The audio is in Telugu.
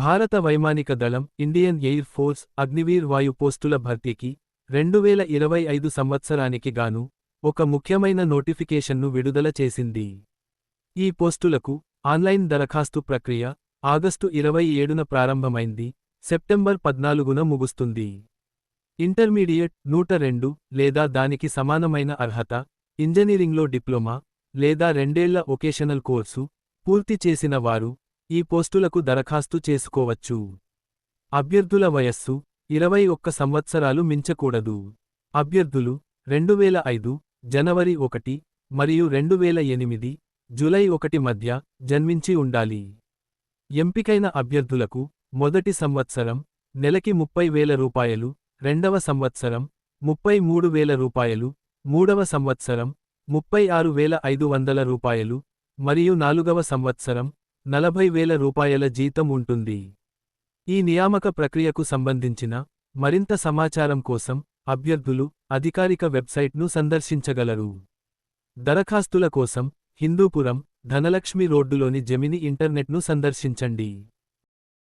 భారత వైమానిక దళం ఇండియన్ ఎయిర్ ఫోర్స్ అగ్నివీర్ వాయు పోస్టుల భర్తీకి రెండువేల ఇరవై ఐదు సంవత్సరానికి గాను ఒక ముఖ్యమైన నోటిఫికేషన్ను విడుదల చేసింది. ఈ పోస్టులకు ఆన్లైన్ దరఖాస్తు ప్రక్రియ ఆగస్టు ఇరవై ఏడున ప్రారంభమైంది సెప్టెంబర్ పద్నాలుగున ముగుస్తుంది. ఇంటర్మీడియట్ నూట రెండు లేదా దానికి సమానమైన అర్హత ఇంజనీరింగ్లో డిప్లొమా లేదా రెండేళ్ళ ఒకేషనల్ కోర్సు పూర్తి చేసిన వారు ఈ పోస్టులకు దరఖాస్తు చేసుకోవచ్చు. అభ్యర్థుల వయస్సు ఇరవై ఒక్క సంవత్సరాలు మించకూడదు. అభ్యర్థులు రెండువేల ఐదు జనవరి ఒకటి మరియు రెండువేల ఎనిమిది జులై ఒకటి మధ్య జన్మించి ఉండాలి. ఎంపికైన అభ్యర్థులకు మొదటి సంవత్సరం నెలకి ముప్పై వేల రూపాయలు రెండవ సంవత్సరం ముప్పై మూడు వేల రూపాయలు మూడవ సంవత్సరం ముప్పై ఆరు వేల ఐదు వందల రూపాయలు మరియు నాలుగవ సంవత్సరం నలభై వేల రూపాయల జీతం ఉంటుంది. ఈ నియామక ప్రక్రియకు సంబంధించిన మరింత సమాచారం కోసం అభ్యర్థులు అధికారిక వెబ్సైట్ను సందర్శించగలరు. దరఖాస్తుల కోసం హిందూపురం ధనలక్ష్మి రోడ్డులోని జమిని ఇంటర్నెట్ను సందర్శించండి.